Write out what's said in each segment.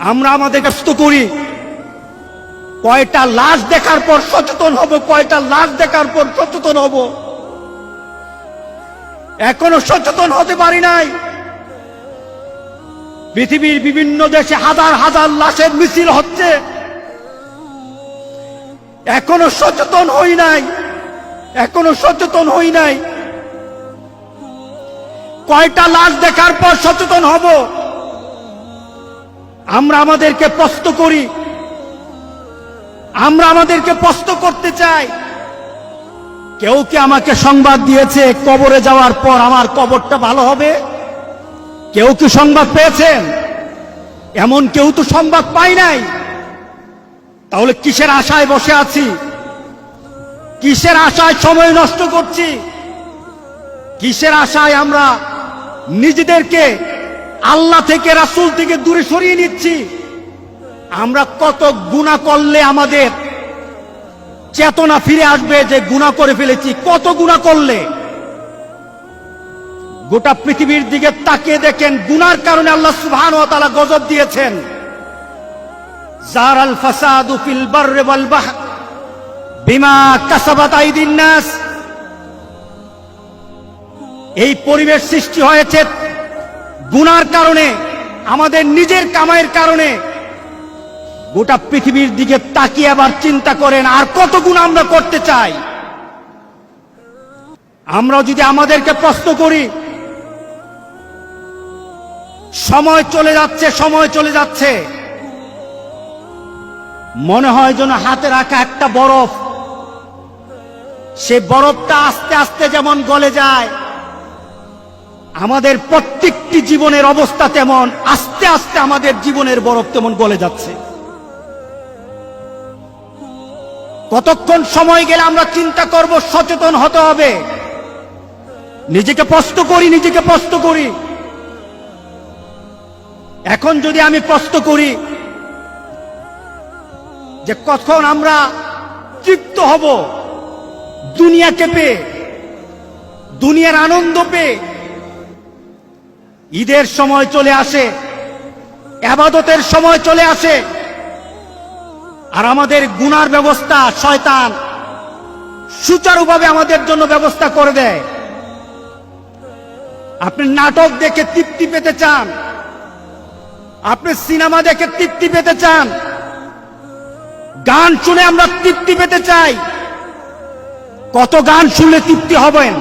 আমরা আমাদের ব্যস্ত করি। কয়টা লাশ দেখার পর সচেতন হব, কয়টা লাশ দেখার পর সচেতন হব। এখনও সচেতন হতে পারি নাই। পৃথিবীর বিভিন্ন দেশে হাজার হাজার লাশের মিছিল হচ্ছে। এখনও সচেতন হই নাই। এখনও সচেতন হই নাই। কয়টা লাশ দেখার পর সচেতন হব? আমরা আমাদেরকে প্রশ্ন করি। আমরা আমাদেরকে প্রশ্ন করতে চাই। কেউ কি আমাকে সংবাদ দিয়েছে কবরে যাওয়ার পর আমার কবরটা ভালো হবে? কেউ কি সংবাদ পেয়েছেন? এমন কেউ তো সংবাদ পাই নাই। তাহলে কিসের আশায় বসে আছি? কিসের আশায় সময় নষ্ট করছি? কিসের আশায় আমরা নিজেদেরকে আল্লাহ থেকে রাসূল থেকে দূরে সরিয়ে নিচ্ছি। আমরা কত গুণা করলে আমাদের চেতনা ফিরে আসবে যে গুণা করে ফেলেছি, কত গুণা করলে? গোটা পৃথিবীর দিকে তাকিয়ে দেখেন, গুনার কারণে আল্লাহ সুবহান ওয়া তাআলা গজব দিয়েছেন। কাসাবাত এই পরিবেশ সৃষ্টি হয়েছে গুনার কারণে, আমাদের নিজের কামাইয়ের কারণে গোটা পৃথিবীর দিকে তাকিয়ে আবার চিন্তা করেন, আর কত গুণ আমরা করতে চাই? আমরা যদি আমাদেরকে প্রশ্ন করি, সময় চলে যাচ্ছে, সময় চলে যাচ্ছে। মনে হয় যেন হাতে রাখা একটা বরফ। সে বরফটা আস্তে আস্তে যেমন গলে যায় আমাদের প্রত্যেকটি জীবনের অবস্থা তেমন, আস্তে আস্তে আমাদের জীবনের বরফ তেমন গলে যাচ্ছে। কতক্ষণ সময় গেলে আমরা চিন্তা করব, সচেতন হতে হবে। নিজেকে প্রশ্ন করি, নিজেকে প্রশ্ন করি। এখন যদি আমি প্রশ্ন করি যে কখন আমরা তৃপ্ত হব দুনিয়াকে পেয়ে দুনিয়ার আনন্দ পেয়ে ঈদের সময় চলে আসে, আবাদতের সময় চলে আসে। আর আমাদের গুনার ব্যবস্থা শয়তান সুচারুভাবে আমাদের জন্য ব্যবস্থা করে দেয়। আপনি নাটক দেখে তৃপ্তি পেতে চান, আপনি সিনেমা দেখে তৃপ্তি পেতে চান, গান শুনে আমরা তৃপ্তি পেতে চাই। কত গান শুনলে তৃপ্তি হবেন?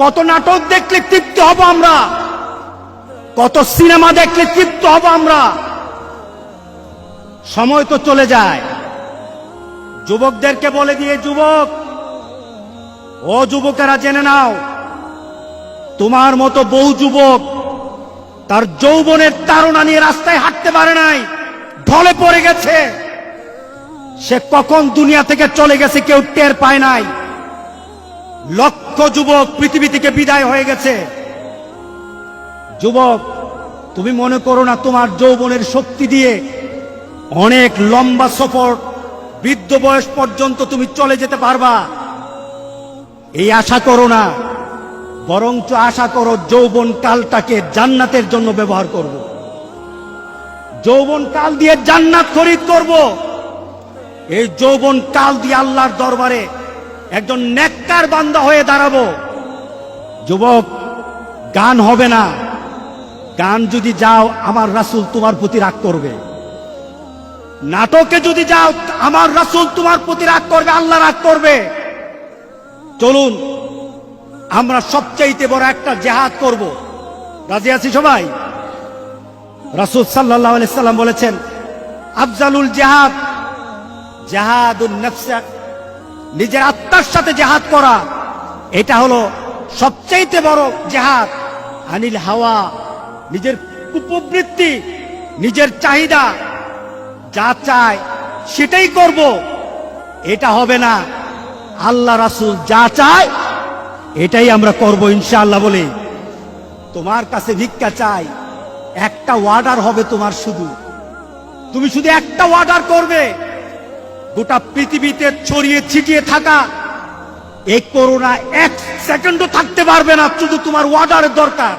কত নাটক দেখলে তৃপ্তি হব আমরা? কত সিনেমা দেখলে তৃপ্ত হব আমরা? সময় তো চলে যায়। যুবকদেরকে বলে দিয়ে, যুবক, ও যুবকেরা জেনে নাও, তোমার মতো বহু যুবক তার যৌবনের তাড়না নিয়ে রাস্তায় হাঁটতে পারে নাই, ঢলে পড়ে গেছে। সে কখন দুনিয়া থেকে চলে গেছে কেউ টের পায় নাই। লক্ষ যুবক পৃথিবী থেকে বিদায় হয়ে গেছে। যুবক, তুমি মনে করো না তোমার যৌবনের শক্তি দিয়ে অনেক লম্বা সফর বৃদ্ধ বয়স পর্যন্ত তুমি চলে যেতে পারবা? এই আশা করো না, বরঞ্চ আশা করো যৌবন কালটাকে জান্নাতের জন্য ব্যবহার করব। যৌবন কাল দিয়ে জান্নাত খরিদ করব। এই যৌবন কাল দিয়ে আল্লাহর দরবারে একজন নেককার বান্দা হয়ে দাঁড়াবো। যুবক, গান হবে না। গান যদি যাও, আমার রাসূল তোমার প্রতি রাগ করবে। নাটকে যদি যাও, আমার রাসূল তোমার প্রতি রাগ করবে, আল্লাহ রাগ করবে। চলুন, আমরা সবচাইতে বড় একটা জেহাদ করব। রাজি আছি সবাই? রাসূল আলাইহি সাল্লাম বলেছেন, আফজালুল জেহাদ, জেহাদুন নফসা নিজের আত্মার সাথে জেহাদ করা। এটা হলো সবচাইতে বড় জেহাদ। আনিল হাওয়া, নিজের উপবৃত্তি নিজের চাহিদা, যা চায় সেটাই করব। এটা হবে না, আল্লাহ রাসুল যা চায় এটাই আমরা করব ইনশাআল্লাহ বলে। তোমার কাছে ভিক্ষা চাই, একটা ওয়ার্ডার হবে তোমার শুধু। তুমি শুধু একটা ওয়ার্ডার করবে। গোটা পৃথিবীতে ছড়িয়ে ছিটিয়ে থাকা এই করোনা এক সেকেন্ডও থাকতে পারবে না, শুধু তোমার ওয়ার্ডারের দরকার।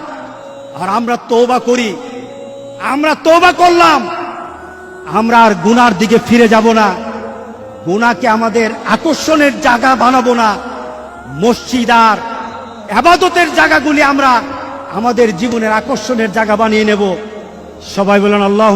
আর আমরা তৌবা করি। আমরা তোবা করলাম। আমরা আর গুনার দিকে ফিরে যাব না। গুনাকে আমাদের আকর্ষণের জায়গা বানাবো না। মসজিদ আর আবাদতের জায়গাগুলি আমরা আমাদের জীবনের আকর্ষণের জায়গা বানিয়ে নেব। সবাই বলেন আল্লাহ